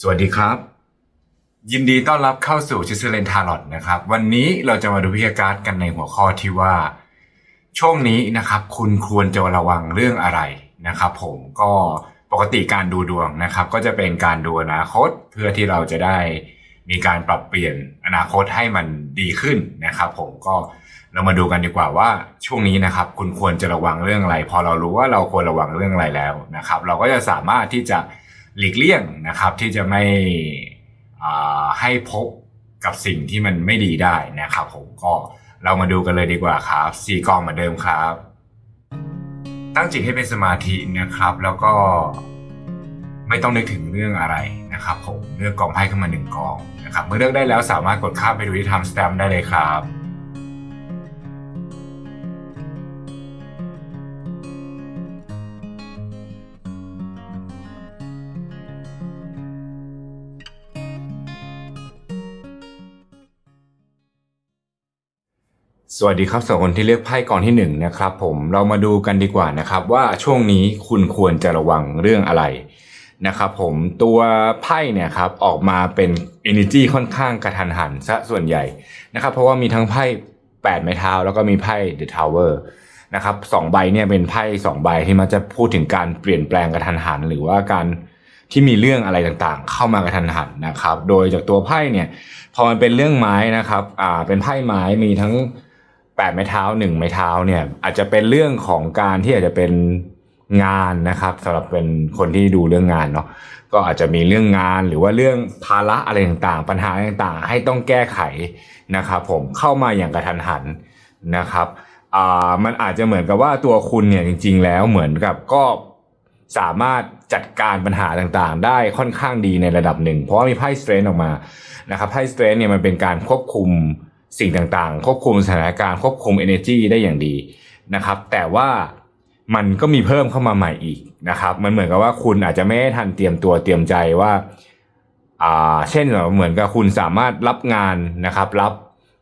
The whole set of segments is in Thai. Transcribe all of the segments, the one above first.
สวัสดีครับ ยินดีต้อนรับเข้าสู่ชิสเลนทารอตนะครับ วันนี้เราจะมาดูพิธีการ์ดกันในหัวข้อที่ว่า ช่วงนี้นะครับ คุณควรจะระวังเรื่องอะไรนะครับ ผมก็ปกติการดูดวงนะครับ ก็จะเป็นการดูอนาคตเพื่อที่เราจะได้มีการปรับเปลี่ยนอนาคตให้มันดีขึ้นนะครับ ผมก็เรามาดูกันดีกว่าว่าช่วงนี้นะครับ คุณควรจะระวังเรื่องอะไร พอเรารู้ว่าเราควรระวังเรื่องอะไรแล้วนะครับ เราก็จะสามารถที่จะ หลีกเลี่ยงนะครับที่จะไม่ให้พบกับสิ่งที่มันไม่ดีได้นะครับผมก็เรามาดูกันเลยดีกว่าครับสี่กองเหมือนเดิมครับ ตั้งจิตให้เป็นสมาธินะครับ แล้วก็ไม่ต้องนึกถึงเรื่องอะไรนะครับผมเลือกกองไพ่ขึ้นมาหนึ่งกองนะครับเมื่อเลือกได้แล้วสามารถกดข้ามไปดูที่ทำสแตมได้เลยครับ สวัสดีครับสำหรับคนที่เลือกไพ่กองที่หนึ่งนะครับผมเรามาดูกันดีกว่านะครับ ว่าช่วงนี้คุณควรจะระวังเรื่องอะไรนะครับผมตัวไพ่เนี่ยครับออกมาเป็น energy ค่อนข้างกระทันหันซะส่วนใหญ่นะครับเพราะว่ามีทั้งไพ่แปดไม้เท้าแล้วก็มีไพ่ the tower นะครับสองใบเนี่ยเป็นไพ่สองใบที่มันจะพูดถึงการเปลี่ยนแปลงกระทันหัน หรือว่าการที่มีเรื่องอะไรต่างๆ เข้ามากระทันหันนะครับ โดยจากตัวไพ่เนี่ยพอมันเป็นเรื่องไม้นะครับอ่าเป็นไพ่ไม้มีทั้ง แปดไม้เท้าหนึ่งไม้เท้าเนี่ยอาจจะเป็นเรื่องของการที่อาจจะเป็นงานนะครับสำหรับเป็นคนที่ดูเรื่องงานเนาะก็อาจจะมีเรื่องงานหรือว่าเรื่องภาระอะไรต่างๆ ปัญหาต่างๆ ให้ต้องแก้ไขนะครับผมเข้ามาอย่างกระทันหันนะครับอ่ามันอาจจะเหมือนกับว่าตัวคุณเนี่ยจริง ๆ แล้วเหมือนกับก็สามารถจัดการปัญหาต่างๆ ได้ค่อนข้างดีในระดับหนึ่ง เพราะว่ามีไพ่สเตรนออกมานะครับไพ่สเตรนเนี่ยมันเป็นการควบคุม สิ่งต่างๆ ควบคุมสถานการณ์ควบคุม energy ได้อย่างดีนะครับ แต่ว่ามันก็มีเพิ่มเข้ามาใหม่อีกนะครับ มันเหมือนกับว่าคุณอาจจะไม่ทันเตรียมตัวเตรียมใจว่าอ่าเช่นเหมือนกับคุณสามารถรับงานนะครับ รับ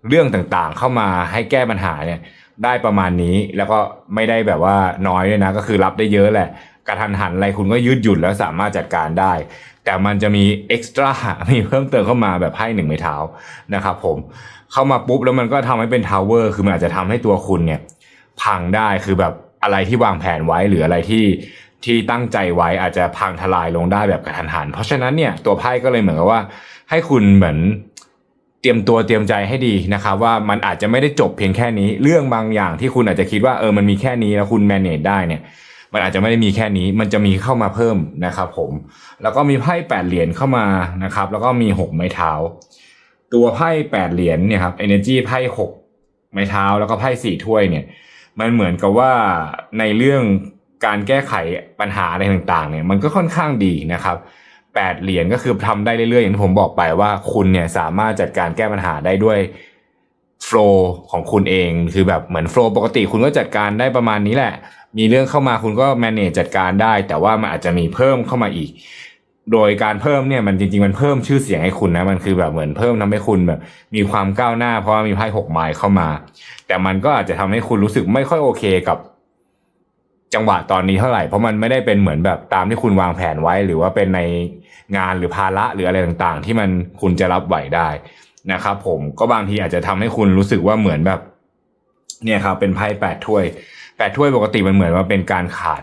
เรื่องต่างๆ เข้ามาให้แก้ปัญหาเนี่ยได้ประมาณนี้แล้วก็ไม่ได้แบบว่าน้อยด้วยนะก็คือรับได้เยอะแหละกระทันหันอะไรคุณก็ยืดหยุ่นแล้วสามารถจัดการได้ แต่มันจะมีเอ็กซ์ตร้ามีเพิ่มเติมเข้ามาแบบไพ่หนึ่งไม้เท้านะครับผม เข้ามาปุ๊บแล้วมันก็ทำให้เป็นทาวเวอร์คือมันอาจจะทำให้ตัวคุณเนี่ย พังได้คือแบบอะไรที่วางแผนไว้หรืออะไรที่ที่ตั้งใจไว้อาจจะพังทลายลงได้แบบกระทันหัน เพราะฉะนั้นเนี่ยตัวไพ่ก็เลยเหมือนกับว่า ให้คุณเหมือนเตรียมตัวเตรียมใจให้ดีนะครับว่ามันอาจจะไม่ได้จบเพียงแค่นี้ เรื่องบางอย่างที่คุณอาจจะคิดว่าเออมันมีแค่นี้แล้วคุณ manage ได้เนี่ย มันอาจจะไม่ได้มีแค่นี้ มันจะมีเข้ามาเพิ่มนะครับผม แล้วก็มีไพ่แปดเหรียญเข้ามานะครับ แล้วก็มีหกไม้เท้า ตัวไพ่แปดเหรียญเนี่ยครับ energy ไพ่หกไม้เท้าแล้วก็ไพ่สี่ถ้วยเนี่ย มันเหมือนกับว่าในเรื่องการแก้ไขปัญหาอะไรต่างๆ เนี่ยมันก็ค่อนข้างดีนะครับแปดเหรียญก็คือทำได้เรื่อยๆ อย่างที่ผมบอกไปว่าคุณเนี่ยสามารถจัดการแก้ปัญหาได้ด้วยโฟล์ของคุณเองคือแบบเหมือนโฟล์ปกติคุณก็จัดการได้ประมาณนี้แหละ มีเรื่องเข้ามาคุณก็ manage จัดการได้ แต่ว่ามันอาจจะมีเพิ่มเข้ามาอีก โดยการเพิ่มเนี่ยมันจริง ๆ มันเพิ่มชื่อเสียงให้คุณนะมันคือแบบเหมือนเพิ่มทำให้คุณแบบ มีความก้าวหน้า เพราะว่ามีไพ่หกไม้เข้ามา แต่มันก็อาจจะทำให้คุณรู้สึกไม่ค่อยโอเคกับ จังหวะตอนนี้เท่าไหร่เพราะมันไม่ได้เป็นเหมือนแบบตามที่คุณวางแผนไว้ หรือว่าเป็นในงานหรือภาระหรืออะไรต่างๆ ที่มันคุณจะรับไหวได้นะครับผมก็บางทีอาจจะทำให้คุณรู้สึกว่าเหมือนแบบ เนี่ยครับเป็นไพ่แปดถ้วยแปดถ้วยปกติมันเหมือนว่าเป็นการขาด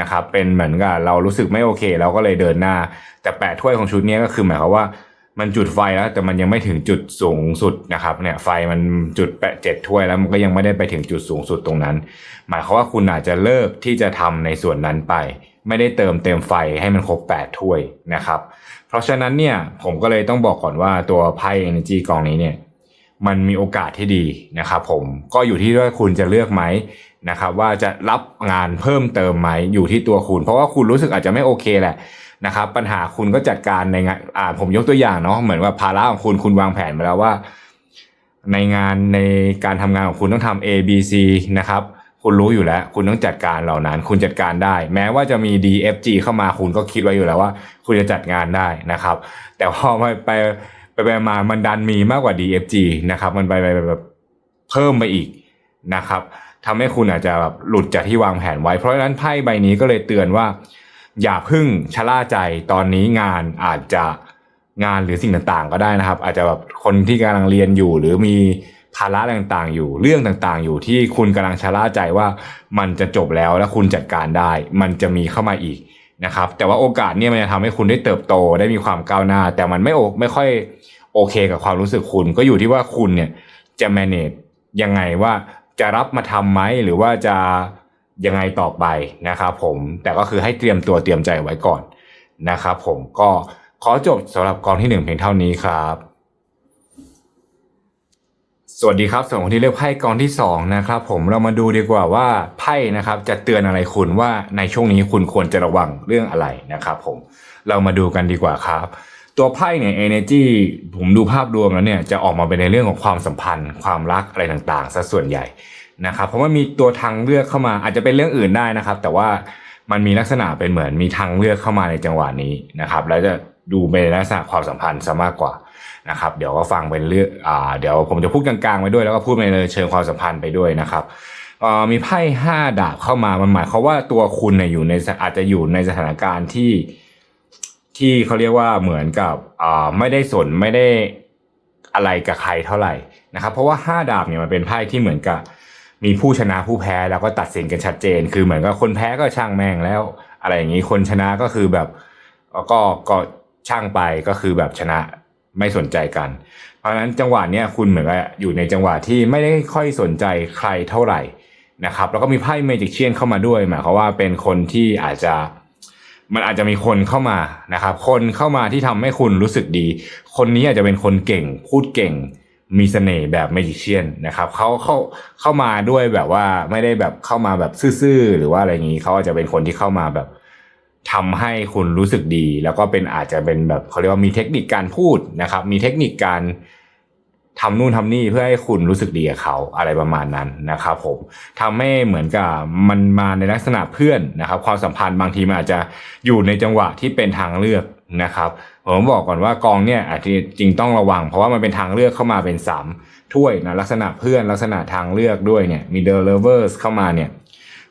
นะครับเป็นเหมือนกับเรารู้สึกไม่โอเค เราก็เลยเดินหน้า แต่แปดถ้วยของชุดนี้ก็คือหมายความว่ามันจุดไฟแล้ว แต่มันยังไม่ถึงจุดสูงสุดนะครับเนี่ยไฟมันจุดแปดเจ็ดถ้วยแล้วมันก็ยังไม่ได้ไปถึงจุดสูงสุดตรงนั้น หมายความว่าคุณอาจจะเลิกที่จะทำในส่วนนั้นไป ไม่ได้เติมเต็มไฟให้มันครบ 8 ถ้วยนะครับ เพราะฉะนั้นเนี่ยผมก็เลยต้องบอกก่อนว่าตัวไพ่ Energy กองนี้เนี่ยมันมีโอกาสที่ดีนะครับผมก็อยู่ที่ว่าคุณจะเลือกไหม นะครับว่าจะรับงานเพิ่มเติมไหมอยู่ที่ตัวคุณ เพราะว่าคุณรู้สึกอาจจะไม่โอเคแหละนะครับปัญหาคุณก็จัดการในงานอ่าผมยกตัวอย่างเนาะเหมือนว่าภาระของคุณคุณวางแผนมาแล้วว่า ในงานในการทำงานของคุณต้องทำ A B C นะครับคุณรู้อยู่แล้ว คุณต้องจัดการเหล่านั้น คุณจัดการได้ แม้ว่าจะมี D F G เข้ามาคุณก็คิดไว้อยู่แล้วว่า คุณจะจัดงานได้นะครับ แต่พอไปไปไปไปมามันดันมีมากกว่า D F G นะครับ มันไปไปไปแบบเพิ่มไปอีกนะครับ ทำให้คุณอาจจะแบบหลุดจากที่วางแผนไว้ เพราะฉะนั้นไพ่ใบนี้ก็เลยเตือนว่า อย่าพึ่งชะล่าใจตอนนี้งานอาจจะงานหรือสิ่งต่างๆ ก็ได้นะครับ อาจจะแบบคนที่กำลังเรียนอยู่ หรือมีภาระต่างๆ อยู่เรื่องต่างๆ อยู่ที่คุณกำลังชะล่าใจว่ามันจะจบแล้วและคุณจัดการได้ มันจะมีเข้ามาอีกนะครับ แต่ว่าโอกาสเนี่ยมันจะทำให้คุณได้เติบโตได้มีความก้าวหน้า แต่มันไม่โอไม่ค่อยโอเคกับความรู้สึกคุณ ก็อยู่ที่ว่าคุณเนี่ยจะ manage ยังไงว่า จะรับมาทำไหมหรือว่าจะยังไงต่อไปนะครับผมแต่ก็คือให้เตรียมตัวเตรียมใจไว้ก่อนนะครับผมก็ขอจบสำหรับกองที่หนึ่งเพียงเท่านี้ครับ สวัสดีครับสำหรับคนที่เลือกไพ่กองที่สองนะครับ ผมเรามาดูดีกว่าว่าไพ่นะครับ จะเตือนอะไรคุณว่าในช่วงนี้คุณควรจะระวังเรื่องอะไรนะครับ ผมเรามาดูกันดีกว่าครับ ตัวไพ่เนี่ย energy ผมดูภาพรวมแล้วเนี่ยจะออกมาเป็นในเรื่องของความสัมพันธ์ ความรักอะไรต่างๆซะส่วนใหญ่นะครับ เพราะว่ามีตัวทางเลือกเข้ามาอาจจะเป็นเรื่องอื่นได้นะครับ แต่ว่ามันมีลักษณะเป็นเหมือนมีทางเลือกเข้ามาในจังหวะนี้นะครับ แล้วจะดูเป็นลักษณะความสัมพันธ์ซะมากกว่านะครับ เดี๋ยวก็ฟังเป็นเรื่องอ่าเดี๋ยวผมจะพูดกลางๆไว้ด้วยแล้วก็พูดในเชิงความสัมพันธ์ไปด้วยนะครับมีไพ่ห้าดาบเข้ามามันหมายความว่าตัวคุณเนี่ยอยู่ในอาจจะอยู่ในสถานการณ์ที่ ที่เขาเรียกว่าเหมือนกับไม่ได้สนไม่ได้อะไรกับใครเท่าไหร่นะครับ เพราะว่าห้าดาบเนี่ยมันเป็นไพ่ที่เหมือนกับมีผู้ชนะผู้แพ้แล้วก็ตัดสินกันชัดเจน คือเหมือนกับคนแพ้ก็ช่างแม่งแล้ว อะไรอย่างนี้คนชนะก็คือแบบก็ก็ช่างไปก็คือแบบชนะไม่สนใจกัน เพราะฉะนั้นจังหวะเนี้ยคุณเหมือนกับอยู่ในจังหวะที่ไม่ได้ค่อยสนใจใครเท่าไหร่นะครับ แล้วก็มีไพ่เมจิกเชียนเข้ามาด้วยหมายความว่าเป็นคนที่อาจจะ มันอาจจะมีคนเข้ามานะครับ คนเข้ามาที่ทำให้คุณรู้สึกดี คนนี้อาจจะเป็นคนเก่ง พูดเก่ง มีเสน่ห์แบบเมจิเชียนนะครับเขาเข้าเข้ามาด้วยแบบว่าไม่ได้แบบเข้ามาแบบซื่อๆหรือว่าอะไรอย่างนี้เขาอาจจะเป็นคนที่เข้ามาแบบทำให้คุณรู้สึกดี แล้วก็เป็นอาจจะเป็นแบบเขาเรียกว่ามีเทคนิคการพูดนะครับ มีเทคนิคการ ทำนู่นทำนี่เพื่อให้คุณรู้สึกดีกับเขาอะไรประมาณนั้นนะครับผมทำให้เหมือนกับมันมาในลักษณะเพื่อนนะครับ ความสัมพันธ์บางทีมันอาจจะอยู่ในจังหวะที่เป็นทางเลือกนะครับผมบอกก่อนว่ากองเนี่ยอาจจะจริงต้องระวัง เพราะว่ามันเป็นทางเลือกเข้ามาเป็นสามถ้วยนะลักษณะเพื่อนลักษณะทางเลือกด้วยเนี่ยมีเดอร์เลเวอร์สเข้ามาเนี่ย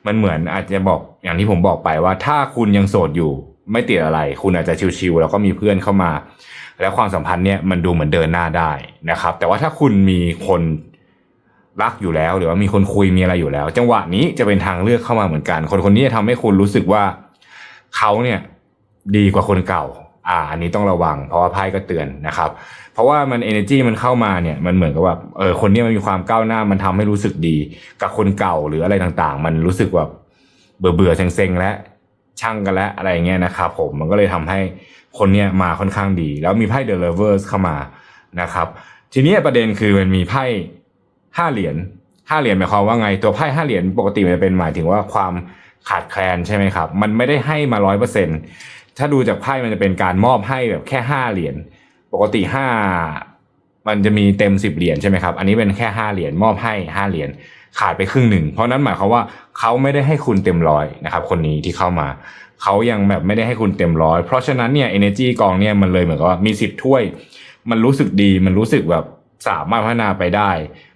มันเหมือนอาจจะบอกอย่างที่ผมบอกไปว่าถ้าคุณยังโสดอยู่ไม่ติดอะไร คุณอาจจะชิวๆแล้วก็มีเพื่อนเข้ามา แล้วความสัมพันธ์เนี่ยมันดูเหมือนเดินหน้าได้นะครับ แต่ว่าถ้าคุณมีคนรักอยู่แล้ว หรือว่ามีคนคุยมีอะไรอยู่แล้ว จังหวะนี้จะเป็นทางเลือกเข้ามาเหมือนกัน คนคนนี้จะทำให้คุณรู้สึกว่าเขาเนี่ยดีกว่าคนเก่า อ่า อันนี้ต้องระวัง เพราะว่าไพ่ก็เตือนนะครับ เพราะว่ามัน energy มันเข้ามาเนี่ย มันเหมือนกับว่าเออคนนี้มันมีความก้าวหน้า มันทำให้รู้สึกดี กับคนเก่าหรืออะไรต่างๆ มันรู้สึกว่าเบื่อเบื่อๆเซ็งๆ และช่างกันแล้วอะไรอย่างเงี้ยนะครับผมมันก็เลยทำให้ คนเนี้ยมาค่อนข้างดี แล้วมีไพ่ The Lovers เข้ามานะครับ ทีนี้ประเด็นคือมันมีไพ่ห้าเหรียญห้าเหรียญหมายความว่าไงตัวไพ่ห้าเหรียญปกติมันจะเป็นหมายถึงว่าความขาดแคลนใช่ไหมครับ มันไม่ได้ให้มาร้อยเปอร์เซ็นต์ถ้าดูจากไพ่มันจะเป็นการมอบให้แบบแค่ห้าเหรียญปกติห้ามันจะมีเต็มสิบเหรียญใช่ไหมครับ อันนี้เป็นแค่ห้าเหรียญมอบให้ห้าเหรียญขาดไปครึ่งหนึ่ง เพราะนั้นหมายความว่าเขาไม่ได้ให้คุณเต็มร้อยนะครับ คนนี้ที่เข้ามาเขายังแบบไม่ได้ให้คุณเต็มร้อย เพราะฉะนั้นเนี่ย energy กองเนี่ยมันเลยเหมือนกับว่ามีสิบถ้วย มันรู้สึกดีมันรู้สึกแบบสามารถพัฒนาไปได้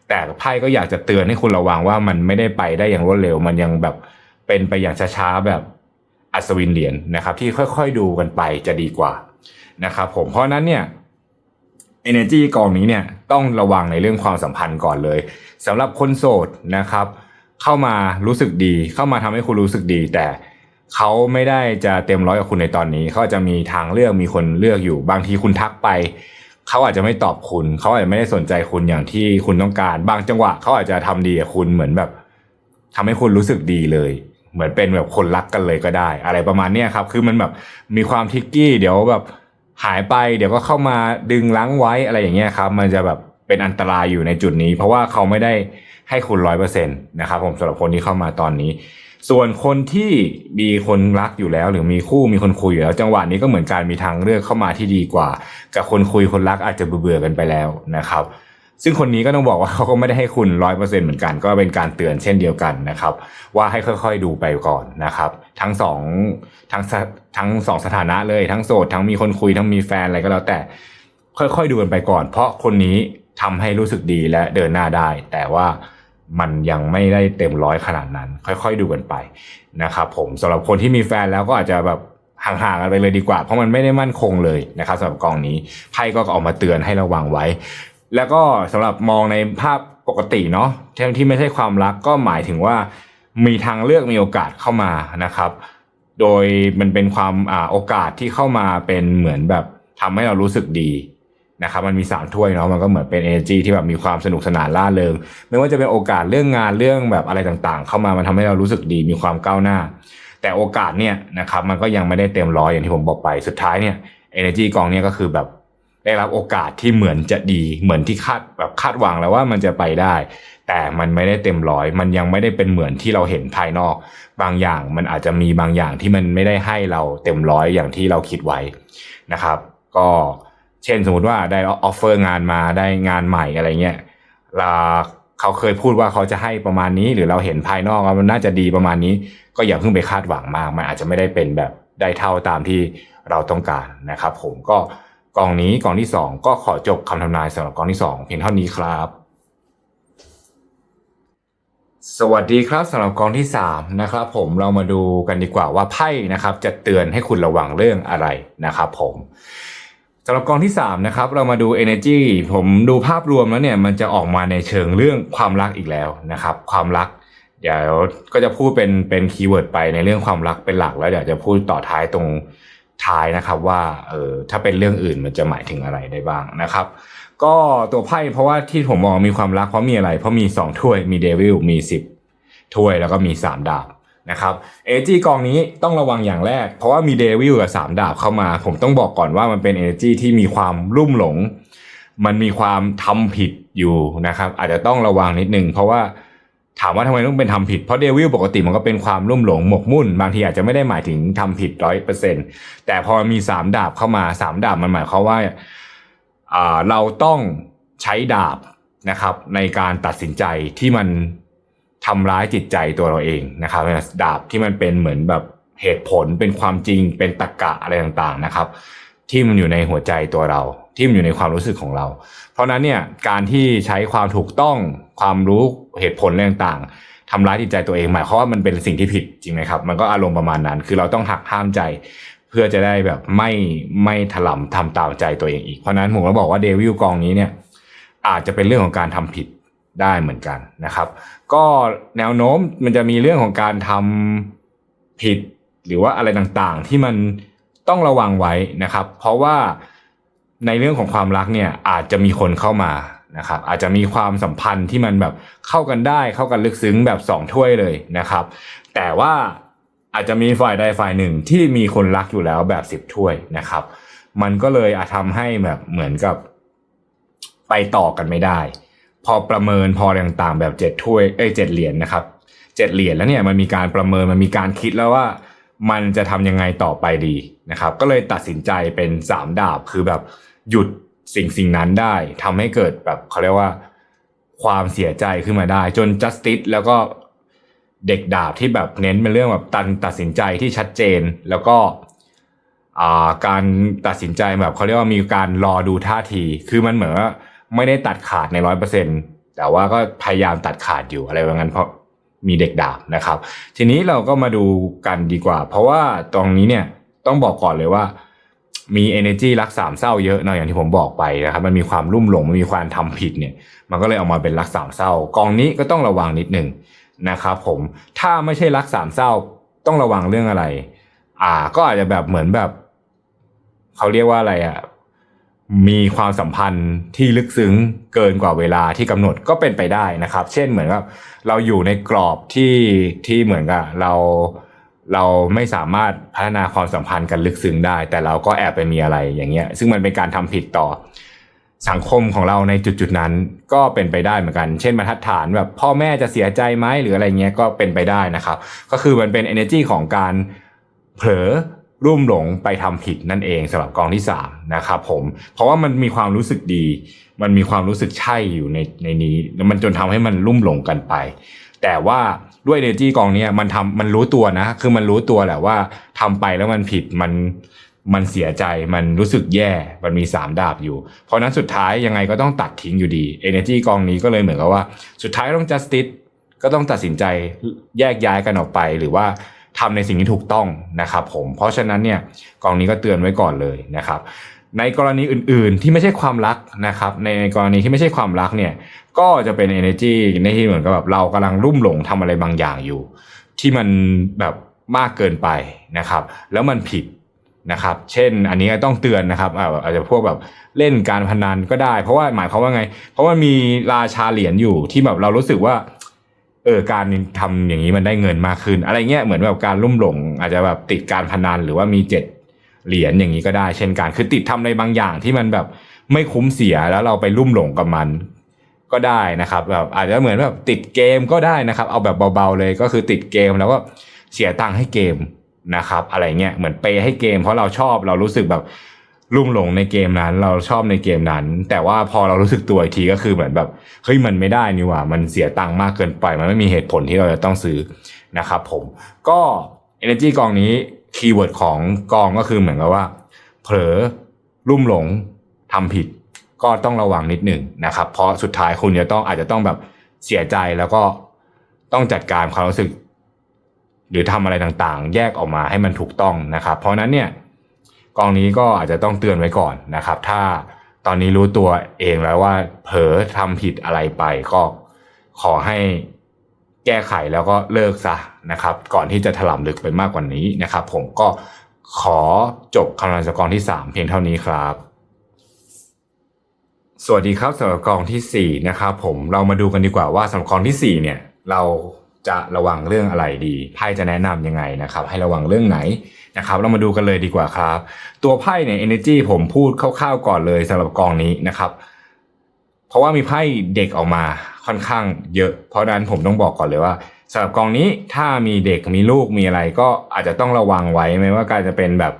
แต่ไพ่ก็อยากจะเตือนให้คุณระวังว่ามันไม่ได้ไปได้อย่างรวดเร็ว มันยังแบบเป็นไปอย่างช้าๆแบบอัศวินเหรียญนะครับ ที่ค่อยๆดูกันไปจะดีกว่านะครับผมเพราะฉะนั้นเนี่ย energy กองนี้เนี่ยต้องระวังในเรื่องความสัมพันธ์ก่อนเลยสำหรับคนโสดนะครับ เข้ามารู้สึกดี เข้ามาทำให้คุณรู้สึกดีแต่ เขาไม่ได้จะเต็มร้อยกับคุณในตอนนี้ เขาจะมีทางเลือกมีคนเลือกอยู่บางทีคุณทักไป เขาอาจจะไม่ตอบคุณ เขาอาจจะไม่ได้สนใจคุณอย่างที่คุณต้องการ บางจังหวะเขาอาจจะทำดีกับคุณเหมือนแบบทำให้คุณรู้สึกดีเลย เหมือนเป็นแบบคนรักกันเลยก็ได้ อะไรประมาณนี้ครับ คือมันแบบมีความทิกกี้ เดี๋ยวแบบหายไป เดี๋ยวก็เข้ามาดึงล้างไว้อะไรอย่างเงี้ยครับ มันจะแบบเป็นอันตรายอยู่ในจุดนี้ เพราะว่าเขาไม่ได้ให้คุณร้อยเปอร์เซ็นต์นะครับ ผมสำหรับคนที่เข้ามาตอนนี้ ส่วนคนที่มีคนรักอยู่แล้ว หรือมีคู่มีคนคุยอยู่แล้ว จังหวะนี้ก็เหมือนการมีทางเลือกเข้ามาที่ดีกว่า กับคนคุยคนรักอาจจะเบื่อๆกันไปแล้วนะครับ ซึ่งคนนี้ก็ต้องบอกว่าเขาก็ไม่ได้ให้คุณร้อยเปอร์เซ็นเหมือนกัน ก็เป็นการเตือนเช่นเดียวกันนะครับ ว่าให้ค่อยๆดูไปก่อนนะครับ ทั้งสองทั้งทั้งสองสถานะเลยทั้งโสดทั้งมีคนคุยทั้งมีแฟนอะไรก็แล้วแต่ ค่อยๆดูกันไปก่อน เพราะคนนี้ทำให้รู้สึกดีและเดินหน้าได้ แต่ว่า มันยังไม่ได้เต็มร้อยขนาดนั้น ค่อยๆดูกันไปนะครับผมสำหรับคนที่มีแฟนแล้วก็อาจจะแบบห่างๆกันไปเลยดีกว่า เพราะมันไม่ได้มั่นคงเลยนะครับสำหรับกองนี้ไพ่ก็ออกมาเตือนให้ระวังไว้ แล้วก็สำหรับมองในภาพปกติเนาะที่ที่ไม่ใช่ความรักก็หมายถึงว่า มีทางเลือกมีโอกาสเข้ามานะครับ โดยมันเป็นความอ่าโอกาสที่เข้ามาเป็นเหมือนแบบทำให้เรารู้สึกดี นะครับมันมีสามถ้วยเนาะมันก็เหมือนเป็น energy ที่แบบมีความสนุกสนานล่าเริงไม่ว่าจะเป็นโอกาสเรื่องงานเรื่องแบบอะไรต่างๆ เข้ามามันทำให้เรารู้สึกดีมีความก้าวหน้า แต่โอกาสเนี่ยนะครับมันก็ยังไม่ได้เต็มร้อยอย่างที่ผมบอกไปสุดท้ายเนี่ย energy กองเนี่ยก็คือแบบได้รับโอกาสที่เหมือนจะดีเหมือนที่คาดแบบคาดหวังแล้วว่ามันจะไปได้ แต่มันไม่ได้เต็มร้อย มันยังไม่ได้เป็นเหมือนที่เราเห็นภายนอก บางอย่างมันอาจจะมีบางอย่างที่มันไม่ได้ให้เราเต็มร้อยอย่างที่เราคิดไว้นะครับ ก็ เช่นสมมติว่าได้ออฟเฟอร์งานมาได้งานใหม่อะไรเงี้ยเราเขาเคยพูดว่าเขาจะให้ประมาณนี้ หรือเราเห็นภายนอกว่ามันน่าจะดีประมาณนี้ ก็อย่าเพิ่งไปคาดหวังมากมันอาจจะไม่ได้เป็นแบบได้เท่าตามที่เราต้องการนะครับ ผมก็กองนี้กองที่สองก็ขอจบคำทำนายสำหรับกองที่สองเพียงเท่านี้ครับ สวัสดีครับสำหรับกองที่ 3 นะครับ ผมเรามาดูกันดีกว่าว่าไพ่นะครับ จะเตือนให้คุณระวังเรื่องอะไรนะครับ ผม สำหรับกองที่3นะครับเรามาดู energy ผมดูภาพรวมแล้วเนี่ยมันจะออกมาในเชิงเรื่องความรักอีกแล้วนะครับความรักเดี๋ยวก็จะพูดเป็นเป็นคีย์เวิร์ดไปในเรื่องความรักเป็นหลักแล้วเดี๋ยวจะพูดต่อท้ายตรงท้ายนะครับว่าเออถ้าเป็นเรื่องอื่นมันจะหมายถึงอะไรได้บ้างนะครับ ก็ตัวไพ่เพราะว่าที่ผมมองมีความรักเพราะมีอะไร เพราะมี 2 ถ้วยมีเดวิลมี 10 ถ้วยแล้วก็มี 3 ดาบ นะครับเอจีกองนี้ต้องระวังอย่างแรก เพราะว่ามีเดวิลกับ3ดาบเข้ามา ผมต้องบอกก่อนว่ามันเป็นเอเจีที่มีความรุ่มหลง มันมีความทำผิดอยู่นะครับ อาจจะต้องระวังนิดนึง เพราะว่าถามว่าทำไมต้องเป็นทำผิดเพราะเดวิลปกติมันก็เป็นความรุ่มหลงหมกมุ่น บางทีอาจจะไม่ได้หมายถึงทำผิดร้อยเปอร์เซ็นแต่พอมี3ดาบเข้ามา3ดาบมันหมายความว่าอ่าเราต้องใช้ดาบนะครับในการตัดสินใจที่มัน ทำร้ายจิตใจตัวเราเองนะครับดาบที่มันเป็นเหมือนแบบเหตุผลเป็นความจริงเป็นตรรกะอะไรต่างๆนะครับ ที่มันอยู่ในหัวใจตัวเรา ที่มันอยู่ในความรู้สึกของเรา เพราะนั้นเนี่ยการที่ใช้ความถูกต้องความรู้เหตุผลอะไรต่างๆทำร้ายจิตใจตัวเองหมายความว่ามันเป็นสิ่งที่ผิดจริงไหมครับ มันก็อารมณ์ประมาณนั้น คือเราต้องหักห้ามใจ เพื่อจะได้แบบไม่ไม่ถลำทำตามใจตัวเองอีกเพราะนั้นผมก็บอกว่าเดวิลกองนี้เนี่ยอาจจะเป็นเรื่องของการทำผิด ได้เหมือนกันนะครับ ก็แนวโน้มมันจะมีเรื่องของการทำผิดหรือว่าอะไรต่างๆ ที่มันต้องระวังไว้นะครับ เพราะว่าในเรื่องของความรักเนี่ยอาจจะมีคนเข้ามานะครับ อาจจะมีความสัมพันธ์ที่มันแบบเข้ากันได้เข้ากันลึกซึ้งแบบสองถ้วยเลยนะครับ แต่ว่าอาจจะมีฝ่ายใดฝ่ายหนึ่งที่มีคนรักอยู่แล้วแบบสิบถ้วยนะครับ มันก็เลยอาจทำให้แบบเหมือนกับไปต่อกันไม่ได้ พอประเมินพออะไรต่างๆแบบเจ็ดถ้วยเอ้ยเจ็ดเหรียญนะครับเจ็ดเหรียญแล้วเนี่ยมันมีการประเมินมันมีการคิดแล้วว่ามันจะทำยังไงต่อไปดีนะครับ ก็เลยตัดสินใจเป็นสามดาบคือแบบหยุดสิ่งสิ่งนั้นได้ทำให้เกิดแบบเขาเรียกว่าความเสียใจขึ้นมาได้ จนจัสติสแล้วก็เด็กดาบที่แบบเน้นเป็นเรื่องแบบตันตัดสินใจที่ชัดเจนแล้วก็าการตัดสินใจแบบเขาเรียกว่ามีการรอดูท่าที คือมันเหมือน ไม่ได้ตัดขาดในร้อยเปอร์เซ็นแต่ว่าก็พยายามตัดขาดอยู่อะไรแบบนั้นเพราะมีเด็กดาบนะครับ ทีนี้เราก็มาดูกันดีกว่า เพราะว่าตรงนี้เนี่ยต้องบอกก่อนเลยว่า มี energy รักสามเศร้าเยอะเนาะอย่างที่ผมบอกไปนะครับ มันมีความรุ่มหลงมันมีความทำผิดเนี่ย มันก็เลยออกมาเป็นรักสามเศร้ากองนี้ก็ต้องระวังนิดหนึ่งนะครับผมถ้าไม่ใช่รักสามเศร้าต้องระวังเรื่องอะไร อ่า ก็อาจจะแบบเหมือนแบบ เขาเรียกว่าอะไรอะ มีความสัมพันธ์ที่ลึกซึ้งเกินกว่าเวลาที่กำหนดก็เป็นไปได้นะครับ เช่นเหมือนกับเราอยู่ในกรอบที่ที่เหมือนกับเราเราไม่สามารถพัฒนาความสัมพันธ์กันลึกซึ้งได้ แต่เราก็แอบไปมีอะไรอย่างเงี้ย ซึ่งมันเป็นการทำผิดต่อสังคมของเราในจุดจุดนั้นก็เป็นไปได้เหมือนกัน เช่นบรรทัดฐานแบบพ่อแม่จะเสียใจไหมหรืออะไรเงี้ยก็เป็นไปได้นะครับ ก็คือมันเป็น energy ของการเผลอ รุ่มหลงไปทำผิดนั่นเองสำหรับกองที่3นะครับผมเพราะว่ามันมีความรู้สึกดี มันมีความรู้สึกใช่อยู่ในในนี้แล้วมันจนทำให้มันรุ่มหลงกันไป แต่ว่าด้วย energy กองนี้มันทำมันรู้ตัวนะ คือมันรู้ตัวแหละว่าทำไปแล้วมันผิดมันมันเสียใจมันรู้สึกแย่มันมี 3 ดาบอยู่ เพราะนั้นสุดท้ายยังไงก็ต้องตัดทิ้งอยู่ดี energy กองนี้ก็เลยเหมือนกับว่า สุดท้ายต้อง justice ก็ต้องตัดสินใจแยกย้ายกันออกไปหรือว่า ทำในสิ่งที่ถูกต้องนะครับผมเพราะฉะนั้นเนี่ยกองนี้ก็เตือนไว้ก่อนเลยนะครับ ในกรณีอื่นๆที่ไม่ใช่ความรักนะครับ ในกรณีที่ไม่ใช่ความรักเนี่ยก็จะเป็น energy ในที่เหมือนกับแบบเรากำลังรุ่มหลงทำอะไรบางอย่างอยู่ ที่มันแบบมากเกินไปนะครับ แล้วมันผิดนะครับ เช่น อันนี้ต้องเตือนนะครับอาอาจจะพวกแบบเล่นการพนันก็ได้ เพราะว่าหมายความว่าไง เพราะว่ามีราชาเหรียญอยู่ที่แบบเรารู้สึกว่า เออการทำอย่างนี้มันได้เงินมากขึ้น อะไรเงี้ยเหมือนแบบการลุ่มหลง อาจจะแบบติดการพนันหรือว่ามีเจ็ดเหรียญอย่างนี้ก็ได้ เช่นกันคือติดทำอะไรบางอย่างที่มันแบบไม่คุ้มเสียแล้วเราไปลุ่มหลงกับมันก็ได้นะครับแบบอาจจะเหมือนแบบติดเกมก็ได้นะครับ เอาแบบเบาๆเลยก็คือติดเกมแล้วก็เสียตังค์ให้เกมนะครับ อะไรเงี้ยเหมือนเปย์ให้เกม เพราะเราชอบเรารู้สึกแบบ ลุ่มหลงในเกมนั้น เราชอบในเกมนั้น แต่ว่าพอเรารู้สึกตัวอีกทีก็คือเหมือนแบบเฮ้ยมันไม่ได้นี่หว่า มันเสียตังค์มากเกินไป มันไม่มีเหตุผลที่เราจะต้องซื้อนะครับผมก็ Energy กองนี้คีย์เวิร์ดของกองก็คือเหมือนกับว่า เผลอลุ่มหลงทำผิด ก็ต้องระวังนิดหนึ่งนะครับ เพราะสุดท้ายคุณจะต้องอาจจะต้องแบบเสียใจแล้วก็ต้องจัดการความรู้สึก หรือทำอะไรต่างๆ แยกออกมาให้มันถูกต้องนะครับ เพราะนั้นเนี่ย กองนี้ก็อาจจะต้องเตือนไว้ก่อนนะครับ ถ้าตอนนี้รู้ตัวเองแล้วว่า เผลอทำผิดอะไรไปก็ขอให้แก้ไขแล้วก็เลิกซะนะครับ ก่อนที่จะถล่มลึกไปมากกว่านี้นะครับ ผมก็ขอจบคำนวณสกอรที่ 3 เพียงเท่านี้ครับ สวัสดีครับสำหรับกองทีสี่4 นะครับ ผมเรามาดูกันดีกว่าว่าสำหรับกองทีสี่ 4 เนี่ย เราจะระวังเรื่องอะไรดีไพ่จะแนะนำยังไงนะครับ ให้ระวังเรื่องไหน นะครับเรามาดูกันเลยดีกว่าครับ ตัวไพ่เนี่ย energy ผมพูดคร่าวๆก่อนเลยสำหรับกองนี้นะครับ เพราะว่ามีไพ่เด็กออกมาค่อนข้างเยอะ เพราะฉะนั้นผมต้องบอกก่อนเลยว่าสำหรับกองนี้ถ้ามีเด็กมีลูกมีอะไรก็อาจจะต้องระวังไว้ไม่ว่าการจะเป็นแบบ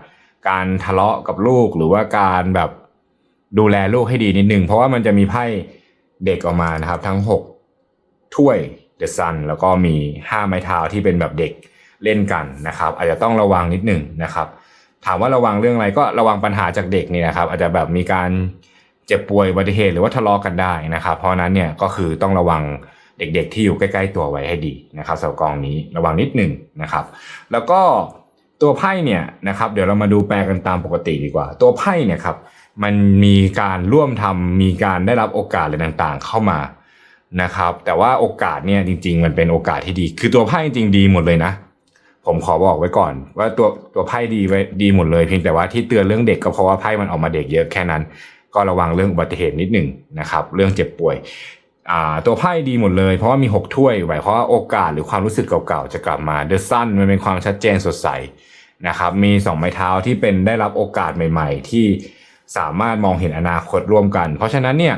การทะเลาะกับลูกหรือว่าการแบบดูแลลูกให้ดีนิดนึงเพราะว่ามันจะมีไพ่เด็กออกมานะครับ ทั้งหกถ้วยเดอะซันแล้วก็มีห้าไม้เท้าที่เป็นแบบเด็ก เล่นกันนะครับ อาจจะต้องระวังนิดหนึ่งนะครับ ถามว่าระวังเรื่องอะไรก็ระวังปัญหาจากเด็กนี่นะครับ อาจจะแบบมีการเจ็บป่วยอุบัติเหตุหรือว่าทะเลาะกันได้นะครับ เพราะนั้นเนี่ยก็คือต้องระวังเด็กๆที่อยู่ใกล้ ๆ ตัวไว้ให้ดีนะครับสำหรับกองนี้ระวังนิดหนึ่งนะครับ แล้วก็ตัวไพ่เนี่ยนะครับเดี๋ยวเรามาดูแปลกันตามปกติดีกว่า ตัวไพ่เนี่ยครับมันมีการร่วมทำมีการได้รับโอกาสอะไรต่างๆ เข้ามานะครับ แต่ว่าโอกาสเนี่ยจริง ๆ มันเป็นโอกาสที่ดี คือตัวไพ่จริงๆดีหมดเลยนะ ผมขอบอกไว้ก่อน ว่าตัวตัวไพ่ดีไว้ดีหมดเลยเพียงแต่ว่าที่เตือนเรื่องเด็กก็เพราะว่าไพ่มันออกมาเด็กเยอะแค่นั้น ก็ระวังเรื่องอุบัติเหตุนิดหนึ่งนะครับ เรื่องเจ็บป่วยตัวไพ่ดีหมดเลย เพราะว่ามี 6 ถ้วยหมายความว่าโอกาสหรือความรู้สึกเก่าๆ จะกลับมาเดอะซันมันเป็นความชัดเจนสดใสนะครับมี 2 ไม้เท้าที่เป็นได้รับโอกาสใหม่ ๆ ที่สามารถมองเห็นอนาคตร่วมกัน เพราะฉะนั้นเนี่ย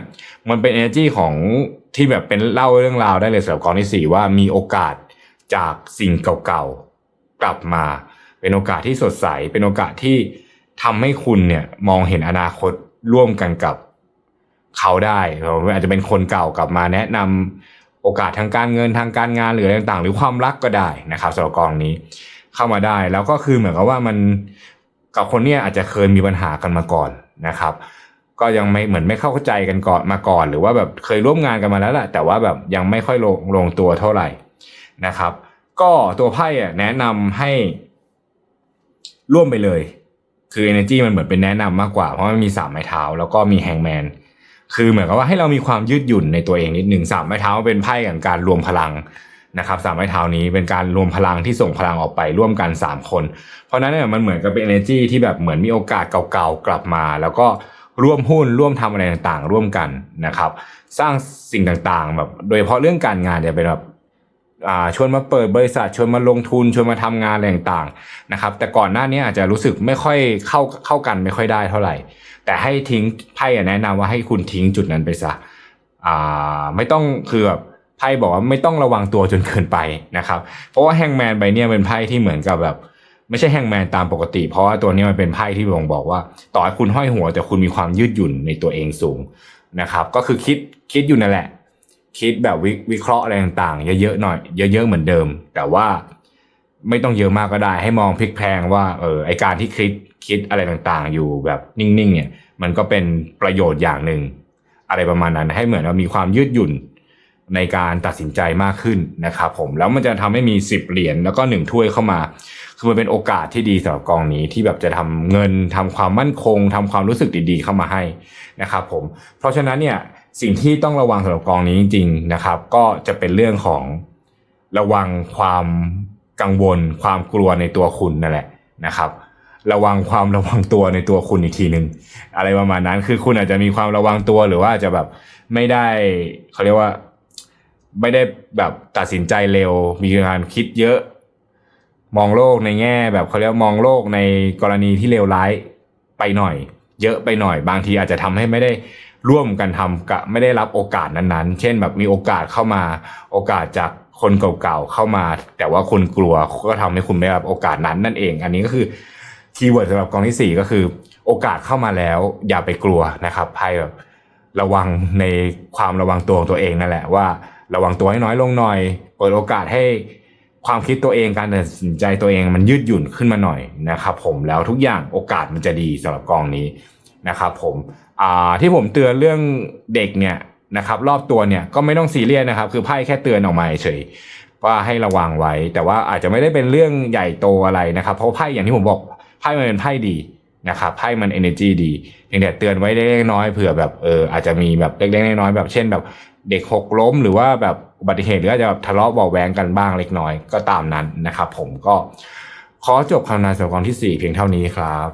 มันเป็น energy ของที่แบบเป็นเล่าเรื่องราวได้เลยสำหรับกองที่ 4 ว่ามีโอกาสจากสิ่งเก่าๆ กลับมา เป็นโอกาสที่สดใส เป็นโอกาสที่ทำให้คุณเนี่ยมองเห็นอนาคตร่วมกันกับเขาได้เราอาจจะเป็นคนเก่ากลับมาแนะนำโอกาสทางการเงินทางการงานหรืออะไรต่างๆ หรือความรักก็ได้นะครับสำหรับกองนี้เข้ามาได้แล้วก็คือเหมือนกับว่ามันกับคนเนี้ยอาจจะเคยมีปัญหากันมาก่อนนะครับ ก็ยังไม่เหมือนไม่เข้าใจกันก่อนมาก่อน หรือว่าแบบเคยร่วมงานกันมาแล้วแหละแต่ว่าแบบยังไม่ค่อยลงลงตัวเท่าไหร่นะครับ ก็ตัวไพ่อะแนะนำให้ร่วมไปเลย คือ energy มันเหมือนเป็นแนะนำมากกว่า เพราะมันมีสามไม้เท้า แล้วก็มีแฮงแมนคือเหมือนกับว่าให้เรามีความยืดหยุ่นในตัวเองนิดหนึ่งสามไม้เท้าเป็นไพ่ของการรวมพลังนะครับสามไม้เท้านี้เป็นการรวมพลังที่ส่งพลังออกไปร่วมกันสามคน เพราะนั้นเนี่ยมันเหมือนกับเป็น energy ที่แบบเหมือนมีโอกาสเก่าๆกลับมา แล้วก็ร่วมหุ้นร่วมทำอะไรต่างๆ ร่วมกันนะครับ สร้างสิ่งต่างๆแบบโดยเฉพาะเรื่องการงานจะเป็นแบบ ชวนมาเปิดบริษัทชวนมาลงทุนชวนมาทำงานอะไรต่างๆนะครับ แต่ก่อนหน้านี้อาจจะรู้สึกไม่ค่อยเข้าเข้ากันไม่ค่อยได้เท่าไหร่ แต่ให้ทิ้งไพ่แนะนำว่าให้คุณทิ้งจุดนั้นไปซะไม่ต้องคือแบบไพ่บอกว่าไม่ต้องระวังตัวจนเกินไปนะครับ เพราะว่าแฮงแมนใบเนี้ยเป็นไพ่ที่เหมือนกับแบบไม่ใช่แฮงแมนตามปกติ เพราะว่าตัวนี้มันเป็นไพ่ที่บ่งบอกว่า ต่อให้คุณห้อยหัว แต่คุณมีความยืดหยุ่นในตัวเองสูงนะครับ ก็คือคิดคิดอยู่นั่นแหละ คิดแบบวิวิเคราะห์อะไรต่างๆเยอะๆหน่อยเยอะๆเหมือนเดิม แต่ว่าไม่ต้องเยอะมากก็ได้ ให้มองพลิกแพงว่าเออไอการที่คิดคิดอะไรต่างๆ อยู่แบบนิ่งๆเนี่ยมันก็เป็นประโยชน์อย่างหนึ่งอะไรประมาณนั้น ให้เหมือนว่ามีความยืดหยุ่นในการตัดสินใจมากขึ้นนะครับผมแล้วมันจะทำให้มี 10 เหรียญแล้วก็ 1 ถ้วยเข้ามา คือมันเป็นโอกาสที่ดีสำหรับกองนี้ที่แบบจะทำเงินทำความมั่นคงทำความรู้สึกดีๆเข้ามาให้นะครับผมเพราะฉะนั้นเนี่ย สิ่งที่ต้องระวังสำหรับกองนี้จริง ๆ นะครับ ก็จะเป็นเรื่องของระวังความกังวล ความกลัวในตัวคุณนั่นแหละนะครับ ระวังความระวังตัวในตัวคุณอีกทีหนึ่งอะไรประมาณนั้นคือคุณอาจจะมีความระวังตัวหรือว่าจะแบบไม่ได้เขาเรียกว่า ไม่ได้แบบตัดสินใจเร็ว มีการคิดเยอะ มองโลกในแง่ แบบเขาเรียกมองโลกในกรณีที่เลวร้ายไปหน่อย เยอะไปหน่อย บางทีอาจจะทำให้ไม่ได้ร่วมกันทำกะไม่ได้รับโอกาสนั้นๆ เช่นแบบมีโอกาสเข้ามาโอกาสจากคนเก่าๆเข้ามา แต่ว่าคุณกลัวก็ทำให้คุณไม่รับโอกาสนั้นนั่นเอง อันนี้ก็คือคีย์เวิร์ดสำหรับกองที่สี่ก็คือ โอกาสเข้ามาแล้ว อย่าไปกลัวนะครับไพ่แบบระวังในความระวังตัวของตัวเองนั่นแหละว่า ระวังตัวให้น้อยลงหน่อย เปิดโอกาสให้ ความคิดตัวเองการตัดสินใจตัวเองมันยืดหยุ่นขึ้นมาหน่อยนะครับผมแล้วทุกอย่างโอกาสมันจะดีสำหรับกองนี้นะครับผมที่ผมเตือนเรื่องเด็กเนี่ยนะครับรอบตัวเนี่ยก็ไม่ต้องซีเรียสนะครับ คือไพ่แค่เตือนออกมาเฉยว่าให้ระวังไว้ แต่ว่าอาจจะไม่ได้เป็นเรื่องใหญ่โตอะไรนะครับ เพราะไพ่อย่างที่ผมบอกไพ่มันเป็นไพ่ดีนะครับไพ่มัน energy ดีเพียงแต่เตือนไว้เล็กน้อยเผื่อแบบเอออาจจะมีแบบเล็กๆน้อยๆแบบเช่นแบบเด็กหกล้มหรือว่าแบบ อุบัติเหตุหรืออาจจะทะเลาะเบาแวงกันบ้างเล็กน้อยก็ตามนั้นนะครับผมก็ขอจบคำนำนายสำหรับกองที่ 4 เพียงเท่านี้ครับ